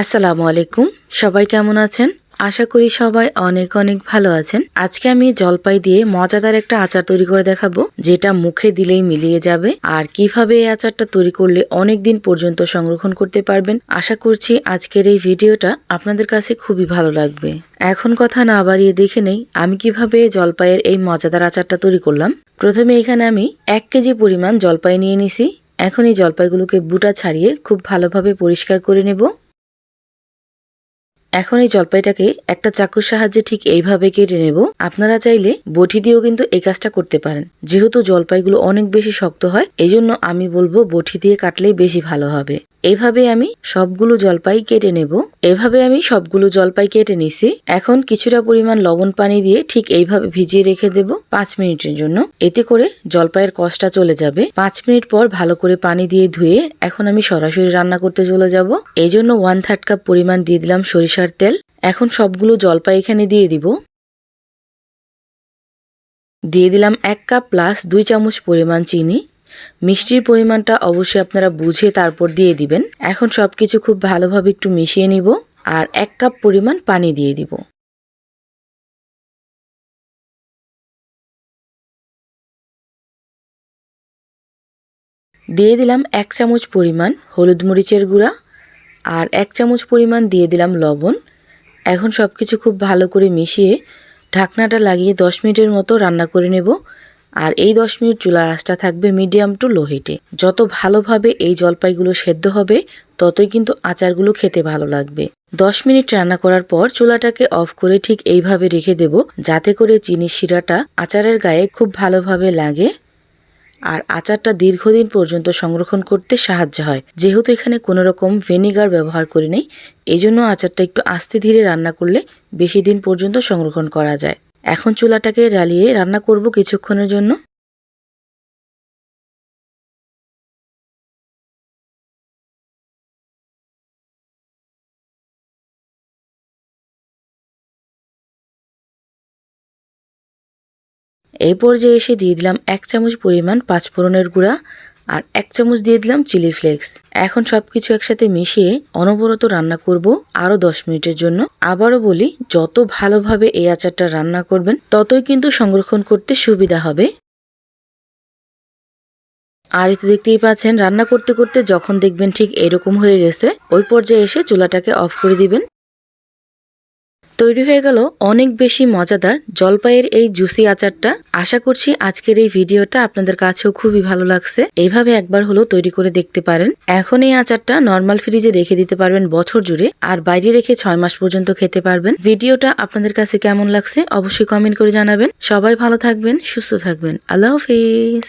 আসসালামু আলাইকুম। সবাই কেমন আছেন? আশা করি সবাই অনেক অনেক ভালো আছেন। আজকে আমি জলপাই দিয়ে মজাদার একটা আচার তৈরি করে দেখাবো, যেটা মুখে দিলেই মিলিয়ে যাবে আর কীভাবে এই আচারটা তৈরি করলে অনেক দিন পর্যন্ত সংরক্ষণ করতে পারবেন। আশা করছি আজকের এই ভিডিওটা আপনাদের কাছে খুবই ভালো লাগবে। এখন কথা না বাড়িয়ে দেখে নেই, আমি কীভাবে জলপাইয়ের এই মজাদার আচারটা তৈরি করলাম। প্রথমে এখানে আমি এক কেজি পরিমাণ জলপাই নিয়ে নিছি। এখন এই জলপাইগুলোকে বুটা ছাড়িয়ে খুব ভালোভাবে পরিষ্কার করে নেব। এখন এই জলপাইটাকে একটা চাকুর সাহায্যে ঠিক এইভাবে কেটে নেব। আপনারা চাইলে বটি দিয়েও কিন্তু এই কাজটা করতে পারেন। যেহেতু জলপাইগুলো অনেক বেশি শক্ত হয় এই আমি বলব বটি দিয়ে কাটলেই বেশি ভালো হবে। এইভাবে আমি সবগুলো জলপাই কেটে নেব। এভাবে আমি সবগুলো জলপাই কেটে নিছি। এখন কিছুটা পরিমাণ লবণ পানি দিয়ে ঠিক এইভাবে ভিজিয়ে রেখে দেব পাঁচ মিনিটের জন্য। এতে করে জলপাইয়ের কষটা চলে যাবে। পাঁচ মিনিট পর ভালো করে পানি দিয়ে ধুয়ে এখন আমি সরাসরি রান্না করতে চলে যাব। এই জন্য ওয়ান থার্ড কাপ পরিমাণ দিয়ে দিলাম সরিষার তেল। এখন সবগুলো জলপাই এখানে দিয়ে দিব। দিয়ে দিলাম এক কাপ প্লাস দুই চামচ পরিমাণ চিনি। মিষ্টির পরিমাণটা অবশ্যই আপনারা বুঝে তারপর দিয়ে দিবেন। এখন সব কিছু খুব ভালোভাবে একটু মিশিয়ে নিব আর এক কাপ পরিমাণ পানি দিয়ে দিব। দিয়ে দিলাম এক চামচ পরিমাণ হলুদ মরিচের গুঁড়া আর এক চামচ পরিমাণ দিয়ে দিলাম লবণ। এখন সব কিছু খুব ভালো করে মিশিয়ে ঢাকনাটা লাগিয়ে দশ মিনিটের মতো রান্না করে নেব। আর এই দশ মিনিট চুলার আঁচটা থাকবে মিডিয়াম টু লো হিটে যত ভালোভাবে এই জলপাইগুলো সেদ্ধ হবে, ততই কিন্তু আচারগুলো খেতে ভালো লাগবে। দশ মিনিট রান্না করার পর চুলাটাকে অফ করে ঠিক এইভাবে রেখে দেব, যাতে করে চিনি শিরাটা আচারের গায়ে খুব ভালোভাবে লাগে আর আচারটা দীর্ঘদিন পর্যন্ত সংরক্ষণ করতে সাহায্য হয়। যেহেতু এখানে কোনো রকম ভিনেগার ব্যবহার করি নেই এই জন্য আচারটা একটু আস্তে ধীরে রান্না করলে বেশি দিন পর্যন্ত সংরক্ষণ করা যায়। এখন চুলাটাকে জ্বালিয়ে রান্না করব কিছুক্ষণের জন্য। এই পর্যায়ে এসে দিয়ে দিলাম এক চামচ পরিমাণ পাঁচফোড়নের গুঁড়া আর এক চামচ দিয়ে দিলাম চিলি ফ্লেক্স। এখন সবকিছু একসাথে মিশিয়ে অনবরত রান্না করব আরও দশ মিনিটের জন্য। আবারও বলি, যত ভালোভাবে এই আচারটা রান্না করবেন, ততই কিন্তু সংরক্ষণ করতে সুবিধা হবে। আর এতে দেখতেই পাচ্ছেন, রান্না করতে করতে যখন দেখবেন ঠিক এরকম হয়ে গেছে, ওই পর্যায়ে এসে চুলাটাকে অফ করে দিবেন। তৈরি হয়ে গেল অনেক বেশি মজাদার জলপাইয়ের এই জুসি আচারটা। আশা করছি আজকের এই ভিডিওটা আপনাদের কাছেও খুবই ভালো লাগছে। এইভাবে একবার হলো তৈরি করে দেখতে পারেন। এখন এই আচারটা নর্মাল ফ্রিজে রেখে দিতে পারবেন বছর জুড়ে আর বাইরে রেখে ছয় মাস পর্যন্ত খেতে পারবেন। ভিডিওটা আপনাদের কাছে কেমন লাগছে অবশ্যই কমেন্ট করে জানাবেন। সবাই ভালো থাকবেন, সুস্থ থাকবেন। আল্লাহ হাফিজ।